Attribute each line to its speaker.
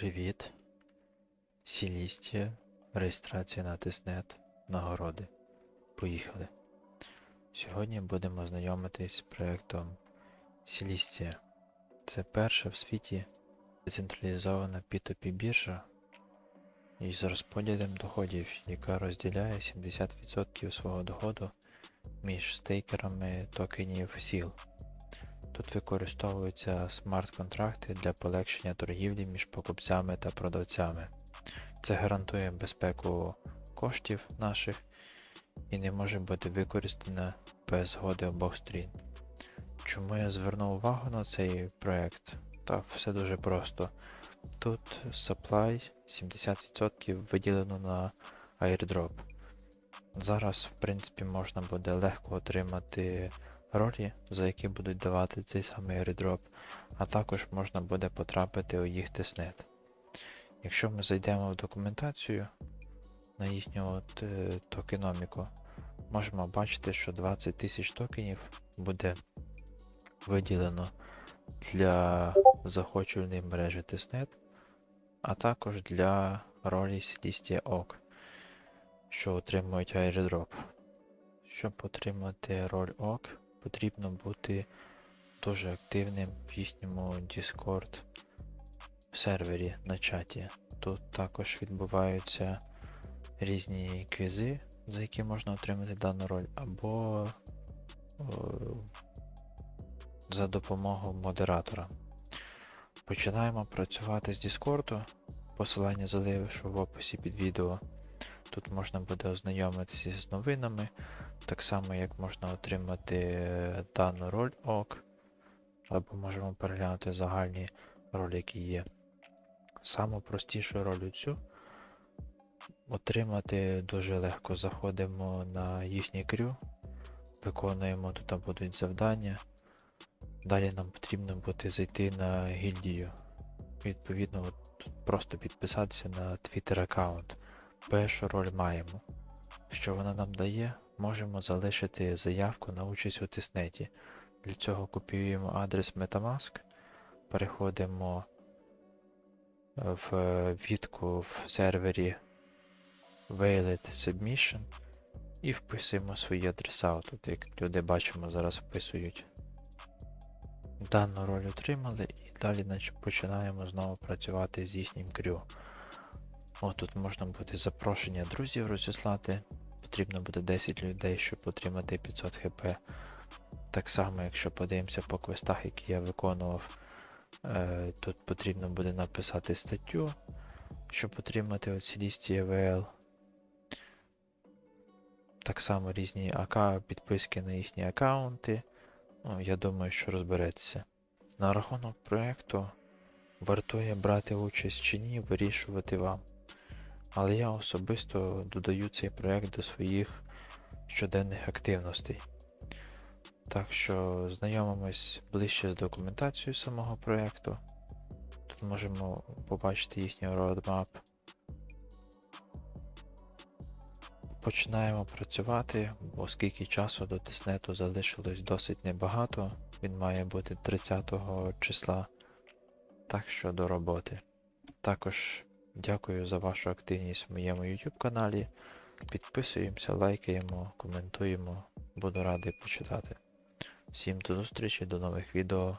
Speaker 1: Привіт. Сілістія. Реєстрація на Тиснет. Нагороди. Поїхали. Сьогодні будемо знайомитись з проєктом Сілістія. Це перша в світі децентралізована P2P біржа із розподілем доходів, яка розділяє 70% свого доходу між стейкерами токенів SEAL. Тут використовуються смарт-контракти для полегшення торгівлі між покупцями та продавцями. Це гарантує безпеку коштів наших і не може бути використано без згоди обох сторін. Чому я звернув увагу на цей проект? Та все дуже просто. Тут supply 70% виділено на airdrop. Зараз, в принципі, можна буде легко отримати ролі, за які будуть давати цей самий airdrop, а також можна буде потрапити у їх тиснет. Якщо ми зайдемо в документацію на їхню от, е, токеноміку, можемо бачити, що 20 тисяч токенів буде виділено для захочувальної мережі тиснет, а також для ролі Celestia OC, що отримують airdrop. Щоб отримати роль ОК, потрібно бути дуже активним в їхньому Discord сервері на чаті. Тут також відбуваються різні квізи, за які можна отримати дану роль, або е, за допомогою модератора. Починаємо працювати з Discord. Посилання залишу в описі під відео. Тут можна буде ознайомитися з новинами, так само як можна отримати е, дану роль ок, або можемо переглянути загальні ролі, які є. Саму простішу роль цю отримати дуже легко. Заходимо на їхнє крю, виконуємо тут будуть завдання. Далі нам потрібно буде зайти на гільдію. Відповідно, от, просто підписатися на Twitter аккаунт. Першу роль маємо. Що вона нам дає? Можемо залишити заявку на участь у тиснеті. Для цього копіюємо адрес Metamask, переходимо в відку в сервері Valid Submission і вписуємо свої адреса. Тут, як люди бачимо, зараз вписують. Дану роль отримали і далі починаємо знову працювати з їхнім крю. О, тут можна буде запрошення друзів розіслати. Потрібно буде 10 людей, щоб отримати 500 хп. Так само, якщо подивимося по квестах, які я виконував, е, тут потрібно буде написати статтю, щоб отримати оці лісті EVL. Так само різні АК, підписки на їхні аккаунти. Ну, я думаю, що розбереться. На рахунок проєкту вартує брати участь чи ні, вирішувати вам. Але я особисто додаю цей проєкт до своїх щоденних активностей. Так що знайомимось ближче з документацією самого проєкту. Тут можемо побачити їхній roadmap. Починаємо працювати, оскільки часу до тиснету залишилось досить небагато. Він має бути 30 числа. Так що до роботи. Також дякую за вашу активність в моєму YouTube каналі. Підписуємося, лайкаємо, коментуємо. Буду радий почитати. Всім до зустрічі, до нових відео.